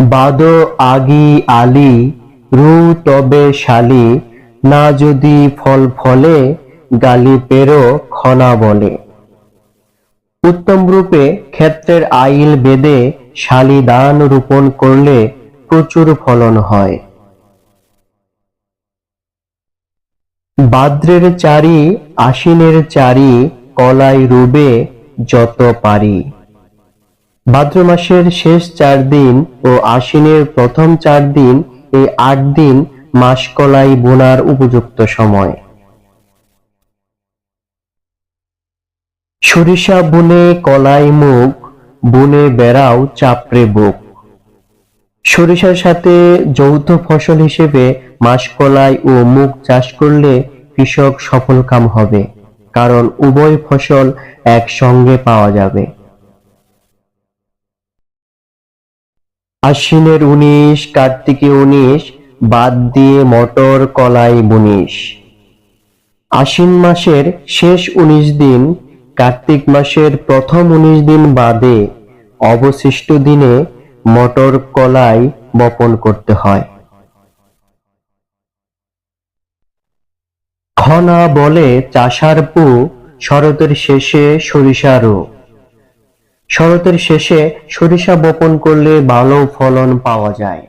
বাদ আগি আলি, রু তবে শালি, না যদি ফল ফলে গালি পেরো খনা বলে। উত্তম রূপে ক্ষেত্রের আইল বেদে শালি দান রোপণ করলে প্রচুর ফলন হয়। বাদ্রের চারি আশ্বিনের চারি, কলাই রুবে যত পারি। ভাদ্র মাসের শেষ চার দিন ও আশ্বিনের প্রথম চার দিন এই আট দিন মাসকলাই বোনার উপযুক্ত সময়। সরিষা বুনে কলাই মুখ বুনে বেড়াও চাপড়ে বুক। সরিষার সাথে যৌথ ফসল হিসেবে মাসকলাই ও মুগ চাষ করলে কৃষক সফলকাম হবে, কারণ উভয় ফসল একসঙ্গে পাওয়া যাবে। আশ্বিনের উনিশ, কার্তিকে উনিশ, বাদ দিয়ে মটর, কলাই, বুনিশ। আশ্বিন মাসের শেষ উনিশ দিন, কার্তিক মাসের প্রথম উনিশ দিন বাদে অবশিষ্ট দিনে মটর, কলাই বপন করতে হয়। খনা বলে চাষার পু শরতের শেষে সরিষারও শরতের শেষে সরিষা বপন করলে ভালো ফলন পাওয়া যায়।